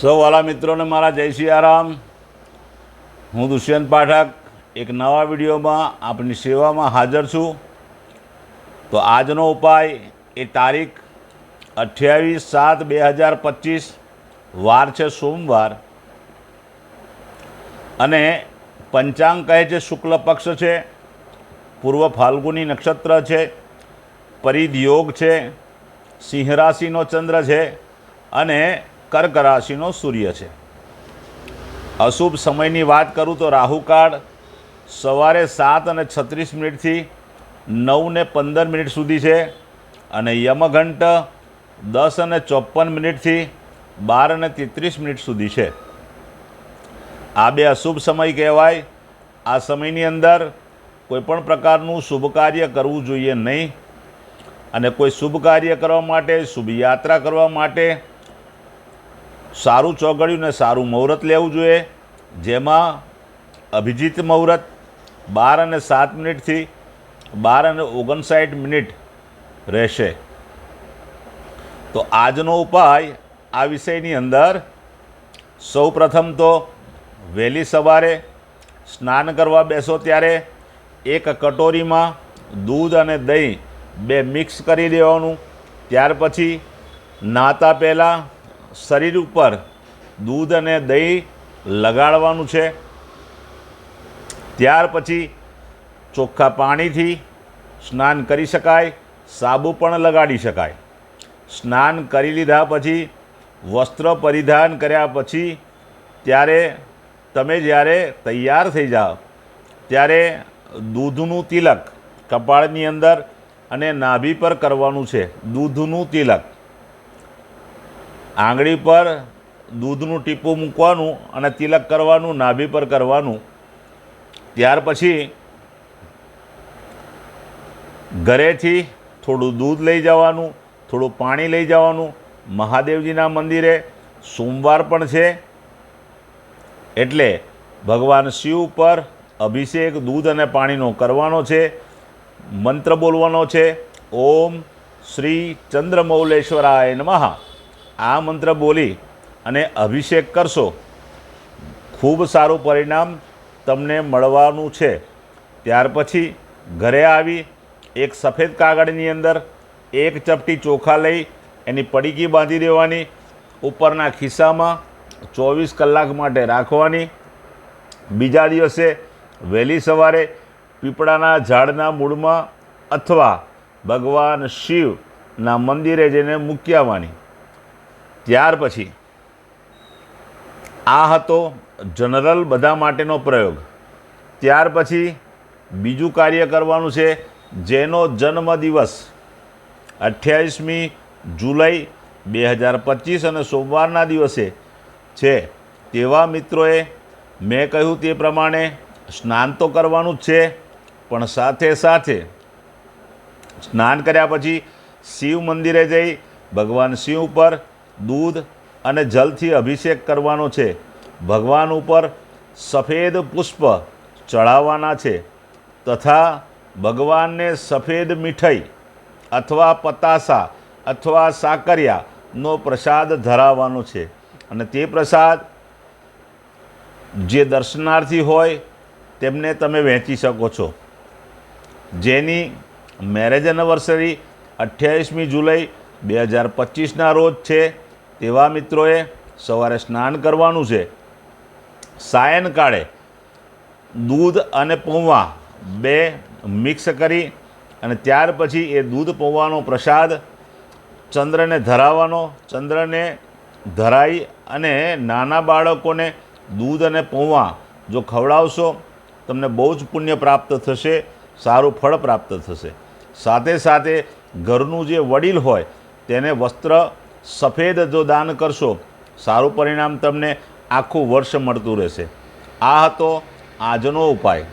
સૌ વાલા મિત્રોને મારા જય સિયારામ હું દુષ્યંત પાઠક. એક નવા વિડીયોમાં આપની સેવામાં હાજર છું. તો આજનો ઉપાય એ તારીખ અઠ્યાવીસ સાત બે હજાર પચીસ. વાર છે સોમવાર. અને પંચાંગ કહે છે શુક્લ પક્ષ છે. પૂર્વ ફાલ્ગુની નક્ષત્ર છે. પરિધ યોગ છે. સિંહ રાશિનો ચંદ્ર છે. અને કર્ક રાશિનો સૂર્ય છે. અશુભ સમયની વાત કરું તો રાહુકાળ સવારે સાત અને છત્રીસ મિનિટથી નવ ને પંદર મિનિટ સુધી છે અને યમઘંટ દસ અને ચોપન મિનિટથી બાર અને તેત્રીસ મિનિટ સુધી છે. આ બે અશુભ સમય કહેવાય. આ સમયની અંદર કોઈપણ પ્રકારનું શુભ કાર્ય કરવું જોઈએ નહીં. અને કોઈ શુભ કાર્ય કરવા માટે, શુભ યાત્રા કરવા માટે સારું ચોગડિયું ને સારું મુહૂર્ત લેવું જોઈએ. જેમાં અભિજીત મુહૂર્ત બાર અને સાત મિનિટથી બાર અને ઓગણસાઠ મિનિટ રહેશે. તો આજનો ઉપાય આ વિષયની અંદર સૌ પ્રથમ તો વહેલી સવારે સ્નાન કરવા બેસો ત્યારે એક કટોરીમાં દૂધ અને દહીં બે મિક્સ કરી દેવાનું. ત્યાર પછી નાતા પહેલાં શરીર ઉપર દૂધ અને દહીં લગાડવાનું છે. ત્યાર પછી ચોખ્ખા પાણીથી સ્નાન કરી શકાય, સાબુ પણ લગાડી શકાય. સ્નાન કરી લીધા પછી, વસ્ત્ર પરિધાન કર્યા પછી, ત્યારે તમે જ્યારે તૈયાર થઈ જાઓ, ત્યારે દૂધનું તિલક કપાળની અંદર અને નાભી પર કરવાનું છે. દૂધનું તિલક. આંગળી પર દૂધનું ટીપું મૂકવાનું અને તિલક કરવાનું, નાભી પર કરવાનું. ત્યાર પછી ઘરેથી થોડું દૂધ લઈ જવાનું, થોડું પાણી લઈ જવાનું. મહાદેવજીના મંદિરે સોમવાર પણ છે. એટલે ભગવાન શિવ પર અભિષેક, દૂધ અને પાણીનો કરવાનો છે. મંત્ર બોલવાનો છે. ઓમ શ્રી ચંદ્રમૌલેશ્વરાય નમઃ. આ મંત્ર બોલી અને અભિષેક કરશો, ખૂબ સારું પરિણામ તમને મળવાનું છે. ત્યાર પછી ઘરે આવી એક સફેદ કાગળની અંદર એક ચપટી ચોખા લઈ એની પડીકી બાંધી દેવાની, ઉપરના ખિસ્સામાં ચોવીસ કલાક માટે રાખવાની. બીજા દિવસે વહેલી સવારે પીપળાના ઝાડના મૂળમાં અથવા ભગવાન શિવના મંદિરે જઈને મૂકી આવવાની. ત્યાર પછી આ હતો જનરલ બધા માટેનો પ્રયોગ. ત્યાર પછી બીજું કાર્ય કરવાનું છે જેનો જન્મદિવસ અઠ્યાવીસમી જુલાઈ બે હજાર પચીસ અને સોમવારના દિવસે છે. તેવા મિત્રોએ મેં કહ્યું તે પ્રમાણે સ્નાન તો કરવાનું જ છે, પણ સાથે સાથે સ્નાન કર્યા પછી શિવ મંદિરે જઈ ભગવાન શિવ ઉપર દૂધ અને જલથી અભિષેક કરવાનો છે. ભગવાન ઉપર સફેદ પુષ્પ ચડાવવાના છે તથા ભગવાનને સફેદ મીઠાઈ અથવા પતાસા અથવા સાકરિયાનો પ્રસાદ ધરાવવાનો છે. અને તે પ્રસાદ જે દર્શનાર્થી હોય તેમને તમે વહેંચી શકો છો. જેની મેરેજ એનિવર્સરી અઠ્યાવીસમી જુલાઈ બે હજાર પચીસના રોજ છે. તેવા મિત્રોએ સવારે સ્નાન કરવાનું છે. સાયનકાળે દૂધ અને પૌવા બે મિક્સ કરી અને ત્યાર પછી એ દૂધ પૌવાનો પ્રસાદ ચંદ્રને ધરાવવાનો, ચંદ્રને ધરાઈ અને નાના બાળકોને દૂધ અને પૌવા જો ખવડાવશો, તમને બહુ જ પુણ્ય પ્રાપ્ત થશે, સારું ફળ પ્રાપ્ત થશે. સાથે સાથે ઘરનું જે વડીલ હોય, તેને વસ્ત્ર સફેદ જો દાન કરશો, સારું પરિણામ તમને આખું વર્ષ મળતું રહેશે. આ હતો આજનો ઉપાય.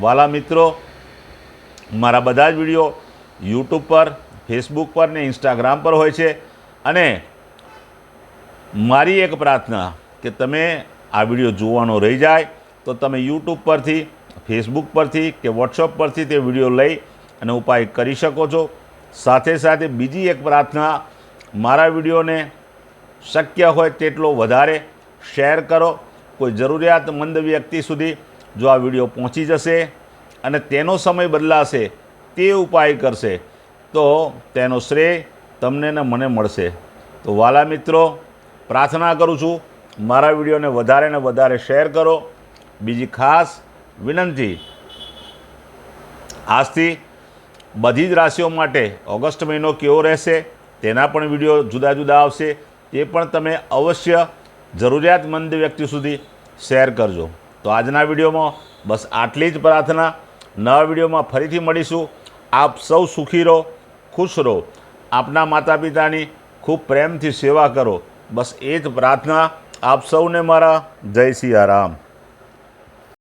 વાલા મિત્રો, મારા બધા જ વીડિયો યુટ્યુબ પર, ફેસબુક પર ને ઇન્સ્ટાગ્રામ પર હોય છે અને મારી એક પ્રાર્થના કે તમે આ વીડિયો જોવાનો રહી જાય, તો તમે યુટ્યુબ પરથી, ફેસબુક પરથી કે વોટ્સઅપ પરથી તે વીડિયો લઈ અને ઉપાય કરી શકો છો. સાથે સાથે બીજી એક પ્રાર્થના મારા વિડીયોને શક્ય હોય તેટલો વધારે શેર કરો. કોઈ જરૂરિયાતમંદ વ્યક્તિ સુધી જો આ વીડિયો પહોંચી જશે અને તેનો સમય બદલાશે, તે ઉપાય કરશે, તો તેનો શ્રેય તમને ને મને મળશે. તો વાલા મિત્રો, પ્રાર્થના કરું છું, મારા વિડીયોને વધારે ને વધારે શેર કરો. બીજી ખાસ વિનંતી, આજથી બધી જ રાશિઓ માટે ઓગસ્ટ મહિનો કેવો રહેશે? તેના પણ વીડિયો જુદા જુદા આવશે. તે પણ તમે અવશ્ય જરૂરિયાતમંદ વ્યક્તિ સુધી શેર કરજો. તો આજના વિડીયોમાં બસ આટલી જ પ્રાર્થના. નવા વિડીયોમાં ફરીથી મળીશું. આપ સૌ સુખી રહો, ખુશ રહો. આપના માતા પિતાની ખૂબ પ્રેમથી સેવા કરો. બસ એ જ પ્રાર્થના. આપ સૌને મારા જય સિયા રામ.